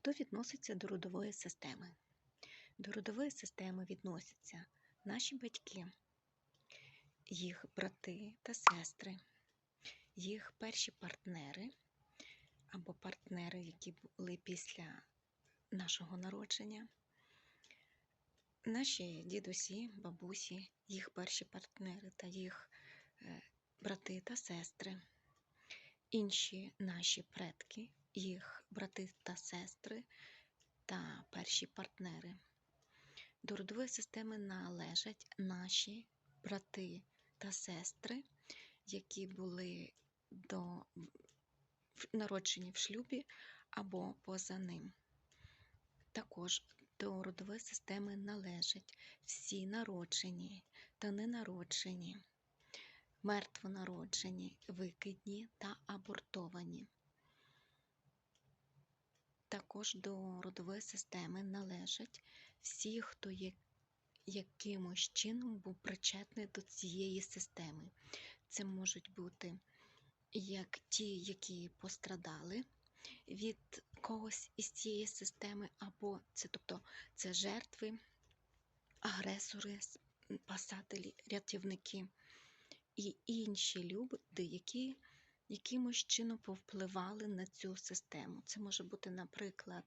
Хто відноситься до родової системи? До родової системи відносяться наші батьки, їх брати та сестри, їх перші партнери або партнери, які були після нашого народження, наші дідусі, бабусі, їх перші партнери та їх е, брати та сестри, інші наші предки, їх брати та сестри та перші партнери. До родової системи належать наші брати та сестри, які були до народжені в шлюбі або поза ним. Також до родової системи належать всі народжені та ненароджені, мертвонароджені, викидні та абортовані. Також до родової системи належать всі, хто є якимось чином був причетний до цієї системи. Це можуть бути як ті, які пострадали від когось із цієї системи, або це, тобто, це жертви, агресори, спасателі, рятівники і інші люди, які якимось чином повпливали на цю систему. Це може бути, наприклад,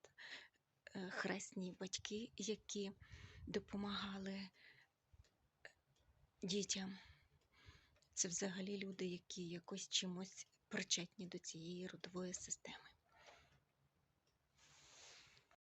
е, хресні батьки, які допомагали дітям. Це взагалі люди, які якось чимось причетні до цієї родової системи.